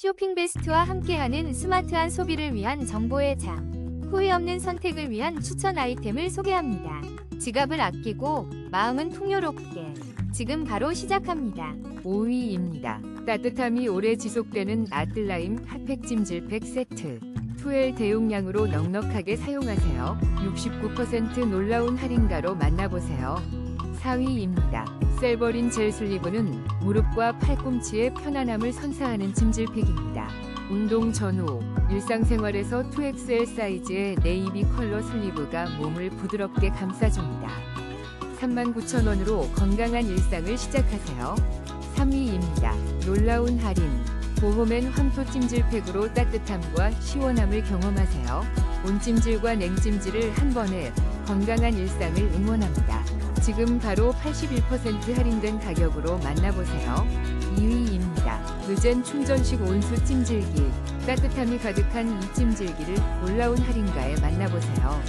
쇼핑 베스트와 함께하는 스마트한 소비를 위한 정보의 장. 후회 없는 선택을 위한 추천 아이템을 소개합니다. 지갑을 아끼고 마음은 풍요롭게. 지금 바로 시작합니다. 5위입니다. 따뜻함이 오래 지속되는 아틀라임 핫팩 찜질팩 세트. 2엘 대용량으로 넉넉하게 사용하세요. 69% 놀라운 할인가로 만나보세요. 4위입니다. 셀버린 젤 슬리브는 무릎과 팔꿈치의 편안함을 선사하는 찜질팩입니다. 운동 전후 일상생활에서 2XL 사이즈의 네이비 컬러 슬리브가 몸을 부드럽게 감싸줍니다. 39,000원으로 건강한 일상을 시작하세요. 3위입니다. 놀라운 할인. 보호맨 황토 찜질팩으로 따뜻함과 시원함을 경험하세요. 온찜질과 냉찜질을 한 번에 건강한 일상을 응원합니다. 지금 바로 81% 할인된 가격으로 만나보세요. 2위입니다. 의젠 충전식 온수 찜질기. 따뜻함이 가득한 이 찜질기를 놀라운 할인가에 만나보세요.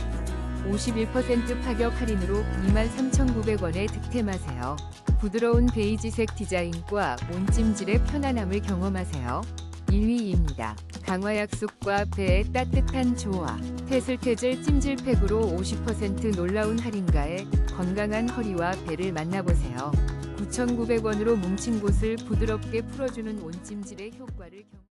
51% 파격 할인으로 23,900원에 득템하세요. 부드러운 베이지색 디자인과 온찜질의 편안함을 경험하세요. 1위입니다. 강화 약속과 배의 따뜻한 조화. 테슬테젤 찜질팩으로 50% 놀라운 할인가에 건강한 허리와 배를 만나보세요. 9,900원으로 뭉친 곳을 부드럽게 풀어주는 온찜질의 효과를 경...